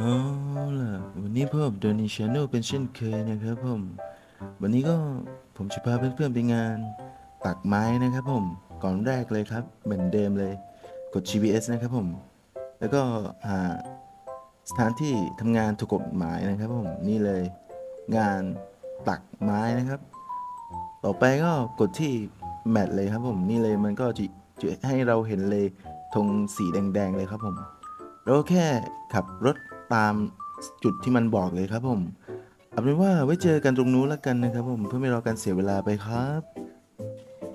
เอาล่ะวันนี้พบโดนีชาแนลเป็นเช่นเคยนะครับผมวันนี้ก็ผมจะพาเพื่อนๆไปงานตักไม้นะครับผมก่อนแรกเลยครับ เหมือนเดิมเลยกด GPS นะครับผม แล้วก็หาสถานที่ทำงานถูกกฎหมายนะครับผมนี่เลยงานตักไม้นะครับ ต่อไปก็กดที่แมทเลยครับผมนี่เลยมันก็จะจะให้เราเห็นเลยธงสีแดงๆเลยครับผมเราแค่ขับรถ ตามจุดที่มันบอกเลยครับผมเอาเป็นว่าไว้เจอกันตรงนู้นแล้วกันนะครับผมเพื่อไม่รอการเสียเวลาไปครับ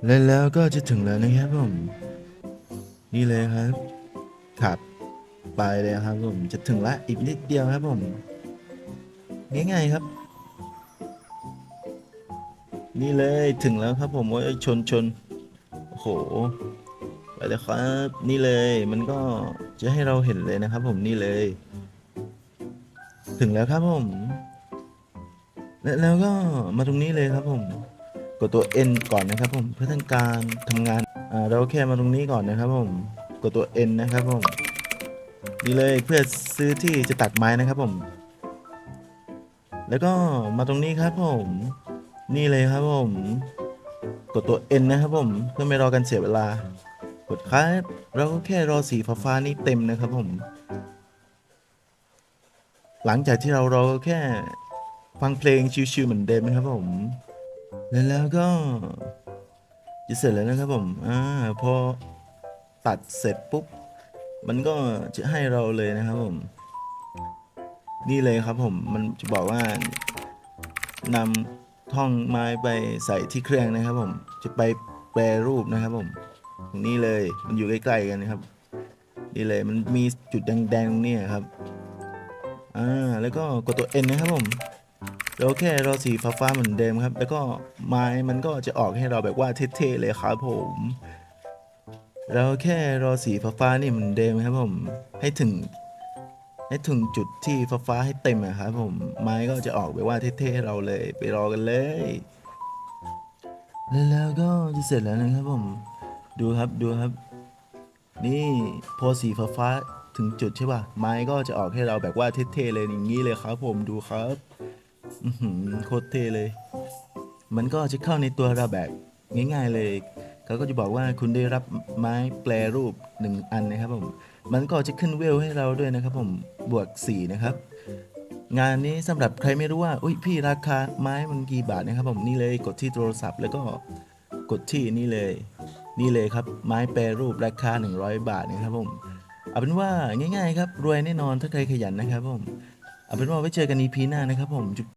และแล้วก็จะถึงแล้วนะครับผม นี่เลยครับขับ ไปเลยครับผมจะถึงละอีกนิดเดียวครับผม ง่ายๆครับ นี่เลยถึงแล้วครับผมโอ้ยชนชนโอ้โหไปเลยครับ นี่เลยมันก็จะให้เราเห็นเลยนะครับ ผมนี่เลย ถึงแล้วครับผมและแล้วก็มาตรงนี้เลยครับผม กดตัว N ก่อนนะครับ ผมเพื่อทำการทำงานอ่าเราแค่มาตรงนี้ก่อนนะครับ ผม กดตัว N นะครับผมนี่เลยเพื่อซื้อที่จะตัดไม้นะครับผม แล้วก็มาตรงนี้ครับผม นี่เลยครับผม กดตัว N นะครับผม เพื่อไม่รอกันเสียเวลา กดครับเราก็แค่รอสีฟ้าๆนี่เต็มนะครับผม หลังจากที่เราเรอก็แค่ฟังเพลงชิวๆเหมือนเดิมนะครับผม แล้วแล้วก็จะเสร็จแล้วนะครับผมอ่าพอตัดเสร็จปุ๊บ มันก็จะให้เราเลยนะครับผม นี่เลยครับผม มันจะบอกว่านำท่อนไม้ไปใส่ที่เครื่องนะครับผม จะไปแปรรูปนะครับผมตรงนี้เลย มันอยู่ใกล้ๆกันนะครับ นี่เลย มันมีจุดแดงๆตรงนี้ครับ แล้วก็กดตัว N นะครับผมเราแค่รอสีฟ้าๆเหมือนเดิมครับ แล้วก็ไม้มันก็จะออกให้เราแบบว่าเท่ๆเลยครับผมเราแค่รอสีฟ้าๆนี่เหมือนเดิมครับผม ให้ถึง ให้ถึงจุดที่ฟ้าๆให้เต็มอะครับผม ไม้ก็จะออกแบบว่าเท่ๆให้เราเลยไปรอกันเลยแล้วแล้วก็จะเสร็จแล้วนะครับผม ดูครับดูครับ นี่พอสีฟ้าฟ้าๆ ถึงจุดใช่ป่ะ ไม้ก็จะออกให้เราแบบว่าเท่ๆเลยอย่างนี้เลยครับ ผมดูครับอืโคตรเท่เลย มันก็จะเข้าในตัวเราแบบง่าย ๆเลยเขาก็จะบอกว่าคุณได้รับไม้แปรรูปหนึ่งอันนะครับผม มันก็จะขึ้นเวลให้เราด้วยนะครับ ผมบวกสีนะครับ งานนี้สำหรับใครไม่รู้ว่า อุ้ยพี่ราคาไม้มันกี่บาทนะครับ ผมนี่เลยกดที่โทรศัพท์แล้วก็กดที่นี่เลย นี่เลยครับ ไม้แปรรูปราคา 100 บาทนะครับผม เอาเป็นว่าง่ายๆครับรวยแน่นอนถ้าใครขยันนะครับผมเอาเป็นว่าไว้เจอกัน EP หน้านะครับผม